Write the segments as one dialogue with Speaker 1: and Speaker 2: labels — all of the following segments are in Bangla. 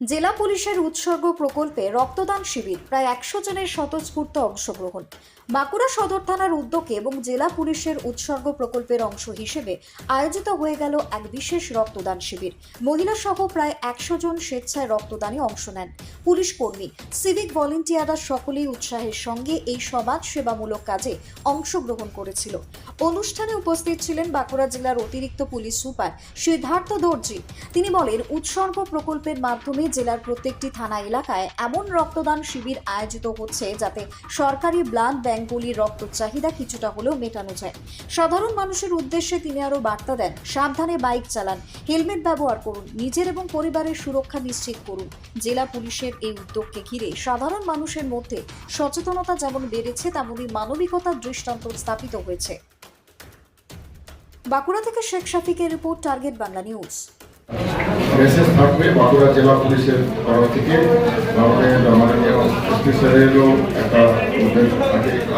Speaker 1: জেলা পুলিশের উৎসর্গ প্রকল্পে রক্তদান শিবির, প্রায় একশো জনের স্বতঃস্ফূর্ত অংশগ্রহণ। বাঁকুড়া সদর থানার উদ্যোগে এবং জেলা পুলিশের উৎসর্গ প্রকল্পের অংশ হিসেবে আয়োজিত হয়ে গেল এক বিশেষ রক্তদান শিবির। মহিলা সহ প্রায় একশো জন স্বেচ্ছায় রক্তদানে অংশ নেন। পুলিশ কর্মী, সিভিক ভলেন্টিয়াররা সকলেই উৎসাহের সঙ্গে এই সমাজ সেবামূলক কাজে অংশগ্রহণ করেছিল। অনুষ্ঠানে উপস্থিত ছিলেন বাঁকুড়া জেলার অতিরিক্ত পুলিশ সুপার সিদ্ধার্থ দর্জি। তিনি বলেন, উৎসর্গ প্রকল্পের মাধ্যমে জেলার প্রত্যেকটি থানা এলাকায় এমন রক্তদান শিবির আয়োজিত হচ্ছে যাতে সরকারি ব্লাড ব্যাংকগুলির রক্ত চাহিদা কিছুটা হলেও মেটানো যায়। সাধারণ মানুষের উদ্দেশ্যে তিনি আরও বার্তা দেন, সাবধানে বাইক চালান, হেলমেট ব্যবহার করুন, নিজের এবং পরিবারের সুরক্ষা নিশ্চিত করুন। জেলা পুলিশের এই উদ্যোগকে ঘিরে সাধারণ মানুষের মধ্যে সচেতনতা যেমন বেড়েছে তেমনই মানবিকতার দৃষ্টান্ত স্থাপিত হয়েছে। বাঁকুড়া থেকে Sheikh শাফিকের report, target Bangla news.
Speaker 2: Message থাকবে বাঁকুড়া জেলা পুলিশের তরফ থেকে আমাদের মাননীয় এসপি স্যারেরও একটা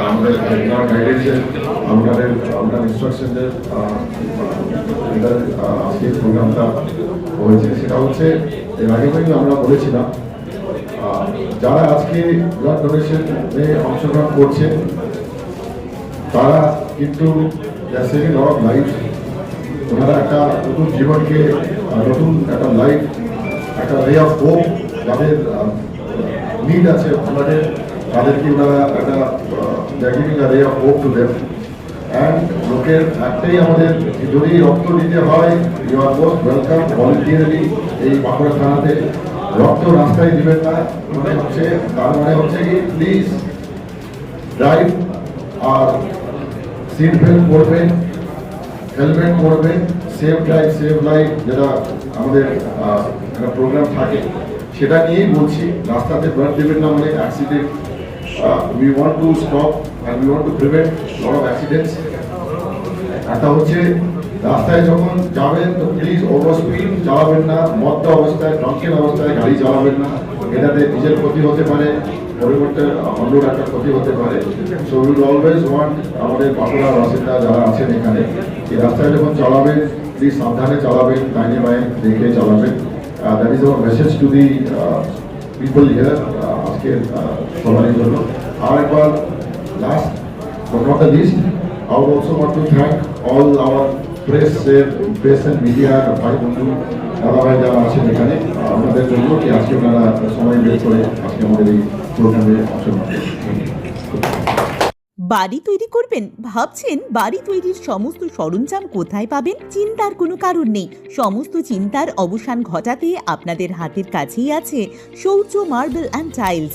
Speaker 2: আমাদের গাইডেন্সের আমাদের আপনার ইনস্ট্রাকশনের আজকে প্রোগ্রামটা হয়েছে সেটা হচ্ছে এর আগে কিন্তু আমরা বলেছিলাম যারা আজকে ব্লাড ডোনেশনে অংশগ্রহণ করছে তারা কিন্তু সেভিং অফ লাইফ ওনারা একটা নতুন জীবনকে, নতুন একটা লাইফ একটা রে অফ হোপ যাদের নিড আছে ওনাদের তাদেরকে ওনারা একটা giving ray of hope to them and লোকের একটাই আমাদের, যদি রক্ত দিতে হয় you are most welcome voluntarily এই বাঁকুড়া থানাতে। রক্ত রাস্তায় দিবেন না মানে হচ্ছে, তার মানে হচ্ছে কি প্লিজ ড্রাইভ আর সিট বেল্ট পরবেন। হেলমেট পরবেন সেফ ড্রাইভ সেফ লাইফ যেটা আমাদের একটা প্রোগ্রাম থাকে, সেটা নিয়েই বলছি, রাস্তাতে ব্লাড দেবেন না মানে accident we want to stop and we want to prevent lot of accidents একটা হচ্ছে, রাস্তায় যখন যাবেন, তো প্লিজ ওভার স্পিড চালাবেন না, মদ্য অবস্থায় ড্রঙ্কেন অবস্থায় গাড়ি চালাবেন না। এটাতে নিজের ক্ষতি হতে পারে পরিবর্তে অন্য একটা ক্ষতি হতে পারে। সো উইল অলওয়েজ ওয়ান্ট আমাদের বাঁকুড়া বাসিন্দা যারা আছেন এখানে এই রাস্তায় যখন চালাবেন প্লিজ সাবধানে চালাবেন ডাইনে বায়ে দেখে চালাবেন। That is our message to the people here আজকের আহ, সবারই জন্য। আর একবার last but not the least, I would also want to দাদা ভাই যারা আছেন এখানে জন্য কি আজকে ওনারা সময় বের করে আজকে আমাদের এই প্রোগ্রামে অংশগ্রহণ
Speaker 3: বাড়ি তৈরি করবেন? ভাবছেন বাড়ি তৈরির সমস্ত সরঞ্জাম কোথায় পাবেন? চিন্তার কোনো কারণ নেই। সমস্ত চিন্তার অবসান ঘটাতে আপনাদের হাতের কাছেই আছে শৌর্য মার্বেল অ্যান্ড টাইলস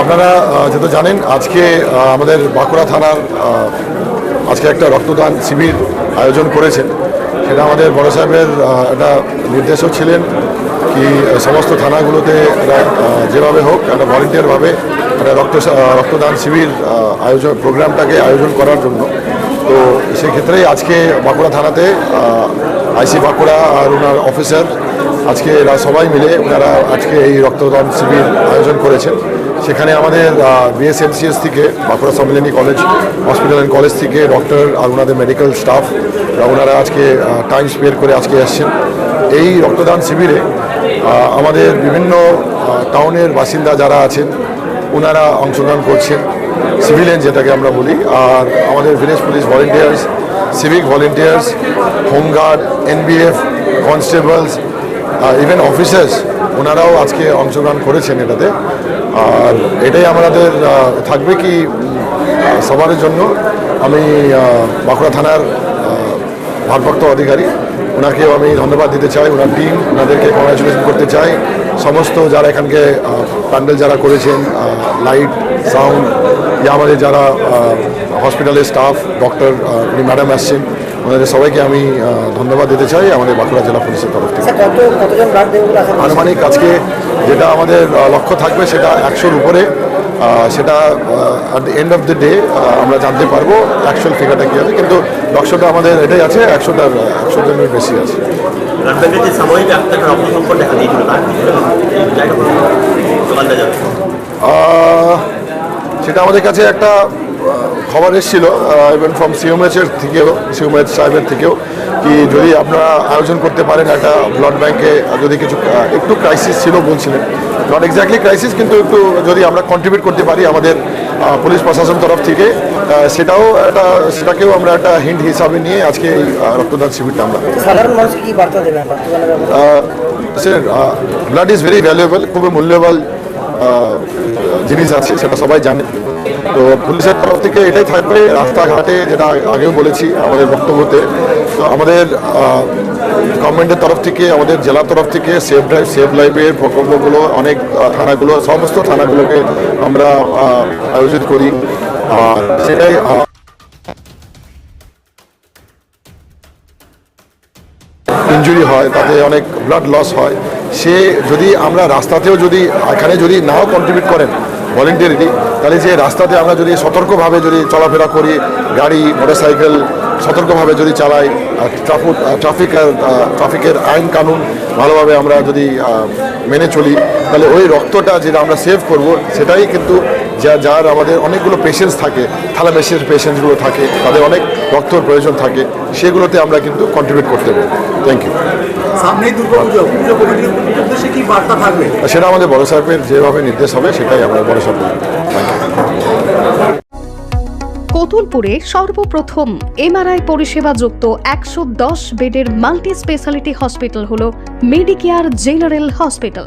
Speaker 4: আপনারা যেহেতু জানেন, আজকে আমাদের বাঁকুড়া থানার আজকে একটা রক্তদান শিবির আয়োজন করেছেন। সেটা আমাদের বড় সাহেবের একটা নির্দেশও ছিলেন কি সমস্ত থানাগুলোতে যেভাবে হোক, একটা ভলেন্টিয়ারভাবে একটা রক্ত রক্তদান শিবির আয়োজন, প্রোগ্রামটাকে আয়োজন করার জন্য। তো সেক্ষেত্রেই আজকে বাঁকুড়া থানাতে আইসি বাঁকুড়া আর ওনার অফিসার আজকে এরা সবাই মিলে ওনারা আজকে এই রক্তদান শিবির আয়োজন করেছেন। সেখানে আমাদের বিএসএমসিএস থেকে, Bankura Sammilani college, hospital and college থেকে ডক্টর আর ওনাদের মেডিকেল স্টাফ ওনারা আজকে টাইম স্পেয়ার করে আজকে এসছেন। এই রক্তদান শিবিরে আমাদের বিভিন্ন টাউনের বাসিন্দা যারা আছেন, ওনারা অংশগ্রহণ করছেন, সিভিলিয়ান যেটাকে আমরা বলি। আর আমাদের village police volunteers, civic volunteers, home guard NBF constables even officers, ওনারাও আজকে অংশগ্রহণ করেছেন এটাতে। আর এটাই আমাদের থাকবে কি সবার জন্য। আমি বাঁকুড়া থানার ভারপ্রাপ্ত অধিকারী।
Speaker 2: ওনাকেও আমি ধন্যবাদ দিতে চাই। ওনার টিম ওনাদেরকে কংগ্রাচুলেশন করতে চাই। সমস্ত যারা এখানকে প্যান্ডেল যারা করেছেন লাইট সাউন্ড ইয়া আমাদের যারা হসপিটালের স্টাফ ডক্টর উনি ম্যাডাম আসছেন। ওনাদের সবাইকে আমি ধন্যবাদ দিতে চাই আমাদের বাঁকুড়া জেলা পুলিশের তরফ থেকে।
Speaker 5: করছেন?
Speaker 2: আনুমানিক আজকে যেটা আমাদের লক্ষ্য থাকবে সেটা একশোর উপরে সেটা at the end of the day আমরা জানতে পারব অ্যাকচুয়াল ফিগারটা কী আছে কিন্তু লক্ষ্যটা আমাদের এটাই আছে একশোটার একশো জনের বেশি আছে। সেটা আমাদের কাছে একটা খবর এসেছিল ইভেন ফ্রম সিওমএচের থেকেও সিওমএচ সাহেবের থেকেও কি যদি আপনারা আয়োজন করতে পারেন একটা ব্লাড ব্যাংকে যদি কিছু একটু ক্রাইসিস ছিল বলছিলেন। নট এক্স্যাক্টলি ক্রাইসিস কিন্তু একটু যদি আমরা কন্ট্রিবিউট করতে পারি আমাদের পুলিশ প্রশাসন তরফ থেকে সেটাও একটা সেটাকেও আমরা একটা হিন্ট হিসাবে নিয়ে আজকে এই রক্তদান শিবিরটা আমরা
Speaker 5: সাধারণ মানুষকে কি বার্তা দেবেন?
Speaker 2: Sir blood is very valuable খুবই মূল্যবান জিনিস আছে সেটা সবাই জানে। তো পুলিশের তরফ থেকে এটাই থাকবে, রাস্তাঘাটে যেটা আগেও বলেছি আমাদের বক্তব্যতে, তো আমাদের গভর্নমেন্টের তরফ থেকে, আমাদের জেলার তরফ থেকে সেফ ড্রাইভ সেফ লাইফের প্রকল্পগুলো, অনেক থানাগুলো, সমস্ত থানাগুলোকে আমরা আয়োজিত করি। আর সেটাই ইঞ্জুরি হয়, তাতে অনেক ব্লাড লস হয়। সে যদি আমরা রাস্তাতেও যদি, এখানে যদি নাও কন্ট্রিবিউট করেন ভলেন্টিয়ারিটি তাহলে যে রাস্তাতে আমরা যদি সতর্কভাবে যদি চলাফেরা করি, গাড়ি, মোটরসাইকেল সতর্কভাবে যদি চালাই ট্রাফিক ট্রাফিক ট্রাফিকের আইন কানুন ভালোভাবে আমরা যদি মেনে চলি, তাহলে ওই রক্তটা যেটা আমরা সেভ করব, সেটাই কিন্তু যা যার আমাদের অনেকগুলো পেশেন্টস থাকে থ্যালামেসির পেশেন্টসগুলো থাকে তাদের অনেক রক্তর প্রয়োজন থাকে সেগুলোতে আমরা কিন্তু কন্ট্রিবিউট করতে পারি। থ্যাংক ইউ
Speaker 6: সামনেই দুর্গাপুজো পুজো কমিটির উদ্দেশ্যে কি বার্তা থাকবে?
Speaker 2: সেটা আমাদের বড় সাহেবের যেভাবে নির্দেশ হবে সেটাই আমরা বড় সাহেব
Speaker 7: কতুলপুরে সর্বপ্রথম এমআরআই পরিষেবা যুক্ত একশো দশ বেডের মাল্টি স্পেশালিটি হসপিটাল হল মেডিকেয়ার জেনারেল হসপিটাল